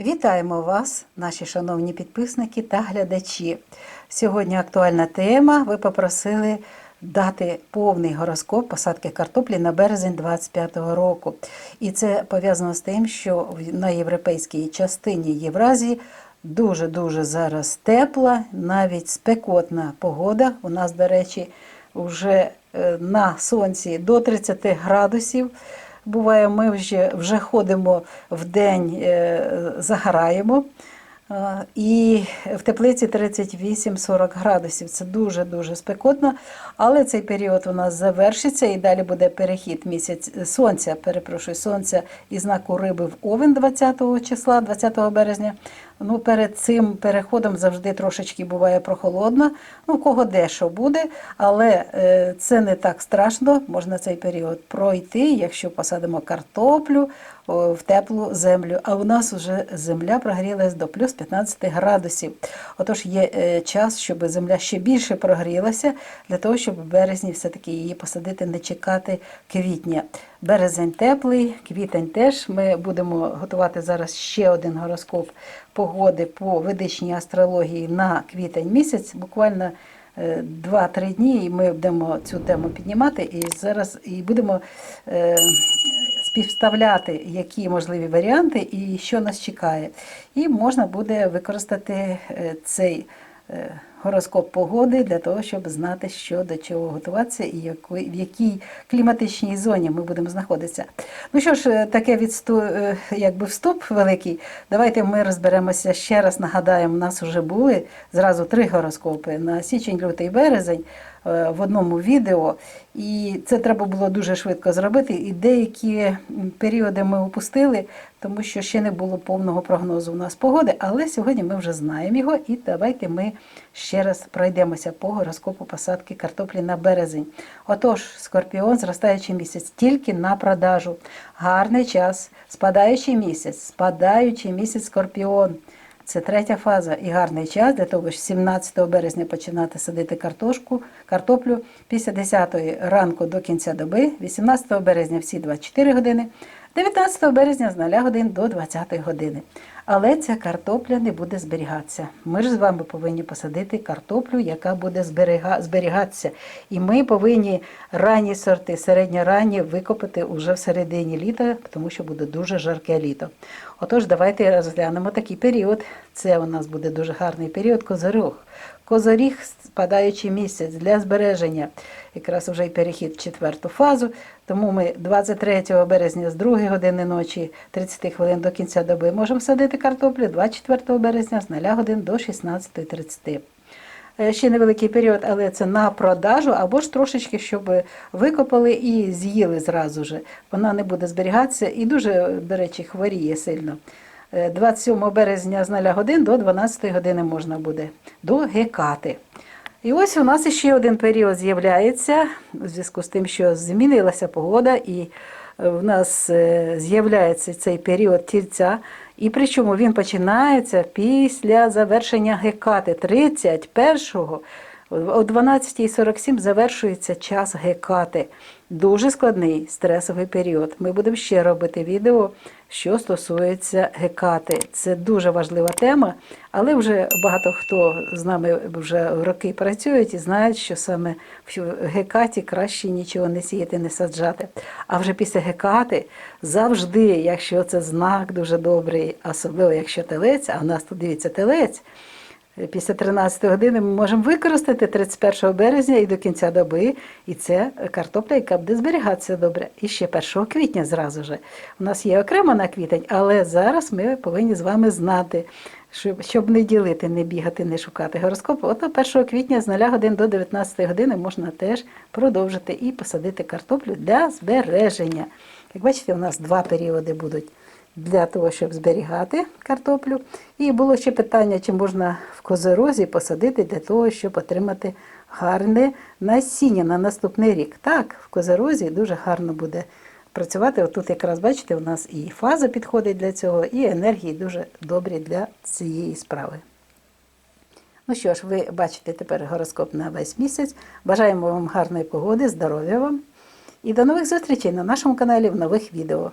Вітаємо вас, наші шановні підписники та глядачі. Сьогодні актуальна тема. Ви попросили дати повний гороскоп посадки картоплі на березень 25-го року. І це пов'язано з тим, що на європейській частині Євразії дуже-дуже зараз тепла, навіть спекотна погода. У нас, до речі, вже е, на сонці до 30 градусів. Буває, ми вже, вже ходимо в день, е, загораємо. Е, І в теплиці 38-40 градусів. Це дуже-дуже спекотно. Але цей період у нас завершиться і далі буде перехід місяць сонця, перепрошую, сонця і знаку риби в Овен 20 числа, 20 березня. Ну, перед цим переходом завжди трошечки буває прохолодно. Ну, кого де що буде, але е, це не так страшно. Можна цей період пройти, якщо посадимо картоплю в теплу землю. А у нас вже земля прогрілась до плюс 15 градусів. Отож є е, час, щоб земля ще більше прогрілася, для того, щоб в березні все-таки її посадити, не чекати квітня. Березень теплий, квітень теж. Ми будемо готувати зараз ще один гороскоп погоди по ведичній астрології на квітень місяць. Буквально е, 2-3 дні, і ми будемо цю тему піднімати. І зараз і будемо е, співставляти, які можливі варіанти і що нас чекає. І можна буде використати е, цей е, гороскоп погоди для того, щоб знати, що до чого готуватися і в якій кліматичній зоні ми будемо знаходитися. Ну що ж, е, таке відсту, е, якби вступ великий. Давайте ми розберемося ще раз. Нагадаємо, у нас вже були зразу три гороскопи на січень, лютий, березень в одному відео. І це треба було дуже швидко зробити. І деякі періоди ми упустили, тому що ще не було повного прогнозу у нас погоди. Але сьогодні ми вже знаємо його. І давайте ми ще раз пройдемося по гороскопу посадки картоплі на березень. Отож, скорпіон, зростаючий місяць, тільки на продажу. Гарний час, спадаючий місяць, спадаючий місяць скорпіон. Це третя фаза і гарний час для того, щоб 17 березня починати садити картошку, картоплю після 10 ранку до кінця доби, 18 березня всі 24 години, 19 березня з 0 годин до 20 години. Але ця картопля не буде зберігатися. Ми ж з вами повинні посадити картоплю, яка буде зберіга- зберігатися. І ми повинні ранні сорти, середньоранні викопати уже в середині літа, тому що буде дуже жарке літо. Отож, давайте розглянемо такий період. Це у нас буде дуже гарний період козорог. Козоріг спадаючий місяць для збереження, якраз вже й перехід в четверту фазу. Тому ми 23 березня з 2 години ночі 30 хвилин до кінця доби можемо садити картоплю, 24 березня з 0 годин до 16.30. Е, Ще невеликий період, але це на продажу, або ж трошечки, щоб викопали і з'їли зразу же. Вона не буде зберігатися і дуже, до речі, хворіє сильно. Е, 27 березня з 0 годин до 12 години можна буде догекати. І ось у нас ще один період з'являється у зв'язку з тим, що змінилася погода, і е, в нас е, з'являється цей період тільця. І причому він починається після завершення гекати 31-го. О 12.47 завершується час гекати. Дуже складний стресовий період. Ми будемо ще робити відео, що стосується гекати. Це дуже важлива тема, але вже багато хто з нами вже роки працюють і знають, що саме в гекаті краще нічого не сіяти, не саджати. А вже після гекати завжди, якщо це знак дуже добрий, особливо якщо телець, а в нас тут дивіться телець. Після 13 години ми можемо використати 31 березня і до кінця доби. І це картопля, яка буде зберігатися добре. І ще 1 квітня зразу ж. У нас є окремо на квітень, але зараз ми повинні з вами знати, щоб, щоб не ділити, не бігати, не шукати гороскоп. От 1 квітня з 0 годин до 19 години можна теж продовжити і посадити картоплю для збереження. Як бачите, у нас два періоди будуть для того, щоб зберігати картоплю. І було ще питання, чи можна в козорозі посадити для того, щоб отримати гарне насіння на наступний рік. Так, в козорозі дуже гарно буде працювати. Отут якраз бачите, у нас і фаза підходить для цього, і енергії дуже добрі для цієї справи. Ну що ж, ви бачите тепер гороскоп на весь місяць. Бажаємо вам гарної погоди, здоров'я вам і до нових зустрічей на нашому каналі в нових відео.